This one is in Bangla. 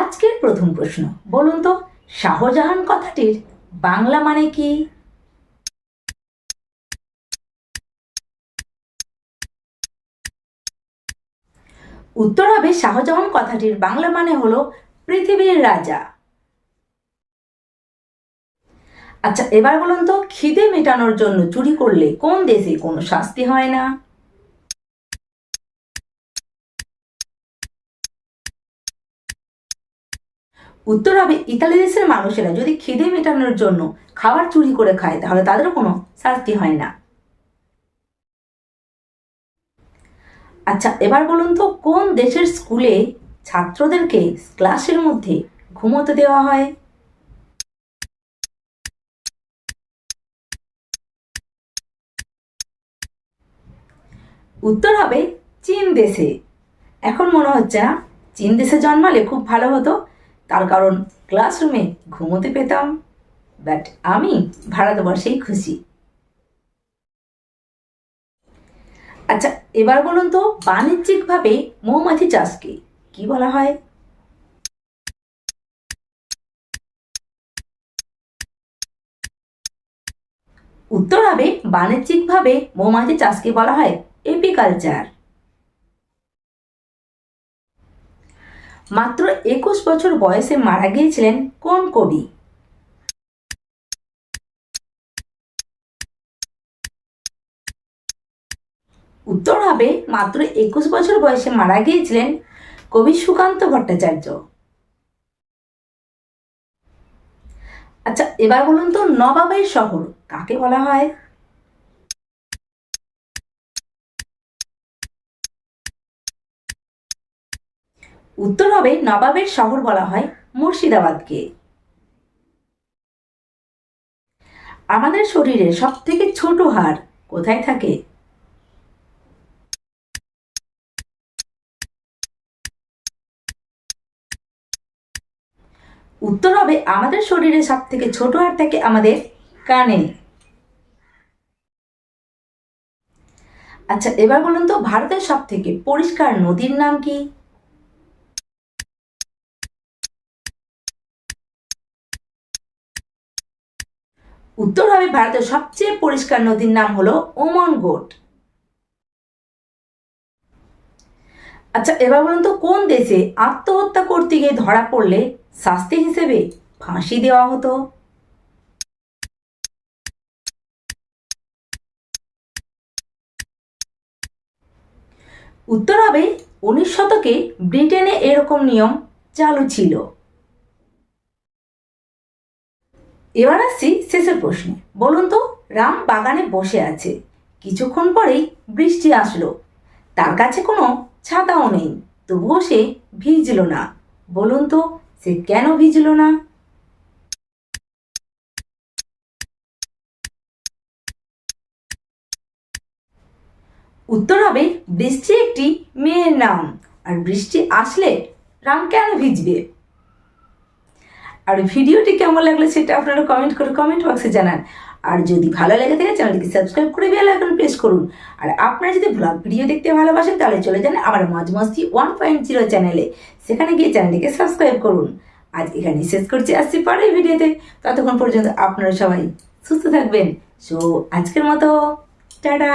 আজকের প্রথম প্রশ্ন, বলুন তো, শাহজাহান কথাটির বাংলা মানে কি? উত্তর হবে, শাহজাহান কথাটির বাংলা মানে হলো পৃথিবীর রাজা। আচ্ছা এবার বলুন তো, খিদে মেটানোর জন্য চুরি করলে কোন দেশে কোনো শাস্তি হয় না? উত্তর হবে ইতালি দেশের মানুষেরা যদি খিদে মেটানোর জন্য খাবার চুরি করে খায়, তাহলে তাদের কোনো শাস্তি হয় না। আচ্ছা এবার বলুন তো, কোন দেশের স্কুলে ছাত্রদেরকে ক্লাসের মধ্যে ঘুমোতে দেওয়া হয়? উত্তর হবে চীন দেশে। এখন মনে হচ্ছে না, চীন দেশে জন্মালে খুব ভালো হতো। তার কারণ ক্লাসরুমে ঘুমোতে পেতাম বাট আমি ভারতবর্ষেই খুশি। আচ্ছা এবার বলুন তো বাণিজ্যিকভাবে মৌমাছি চাষকে কি বলা হয়? উত্তর হবে বাণিজ্যিকভাবে মৌমাছি চাষকে বলা হয় এপিকালচার মাত্র একুশ বছর বয়সে মারা গিয়েছিলেন কোন কবি? উত্তর হবে, মাত্র একুশ বছর বয়সে মারা গিয়েছিলেন কবি সুকান্ত ভট্টাচার্য। আচ্ছা এবার বলুন তো নবাবের শহর, কাকে বলা হয়? উত্তর হবে নবাবের শহর বলা হয় মুর্শিদাবাদকে। আমাদের শরীরে সব থেকে ছোট হাড় কোথায় থাকে? উত্তর হবে আমাদের শরীরে সব থেকে ছোট হাড় থাকে আমাদের কানে। আচ্ছা এবার বলুন তো, ভারতের সব থেকে পরিষ্কার নদীর নাম কি? উত্তর হবে ভারতের সবচেয়ে পরিষ্কার নদীর নাম হলো ওমন গোট আচ্ছা এবার বলুন তো, কোন দেশে আত্মহত্যা করতে গিয়ে ধরা পড়লে শাস্তি হিসেবে ফাঁসি দেওয়া হতো? উত্তর হবে, উনিশ শতকে ব্রিটেনে এরকম নিয়ম চালু ছিল। এবার আসছি শেষের প্রশ্নে। বলুন তো, রাম বাগানে বসে আছে। কিছুক্ষণ পরেই বৃষ্টি আসলো। তার কাছে কোনো ছাতাও নেই, তবুও সে ভিজল না। বলুন তো, সে কেন ভিজল না? উত্তর হবে, বৃষ্টি একটি মেয়ের নাম। আর বৃষ্টি আসলে রাম কেন ভিজবে? আর ভিডিওটি কেমন লাগল সেটা আপনারা কমেন্ট করে কমেন্ট বক্সে জানান। আর যদি ভালো লেগে থাকে, চ্যানেলটিকে সাবস্ক্রাইব করে বেল আইকন প্রেস করুন। আর আপনারা যদি ব্লগ ভিডিও দেখতে ভালোবাসেন, তাহলে চলে যান আমার মাঝ মস্তি ওয়ান পয়েন্ট জিরো চ্যানেলে সেখানে গিয়ে চ্যানেলটিকে সাবস্ক্রাইব করুন। আজ এখানে শেষ করছি, আসছি পরের ভিডিওতে। ততক্ষণ পর্যন্ত আপনারা সবাই সুস্থ থাকবেন। সো আজকের মতো, টাটা!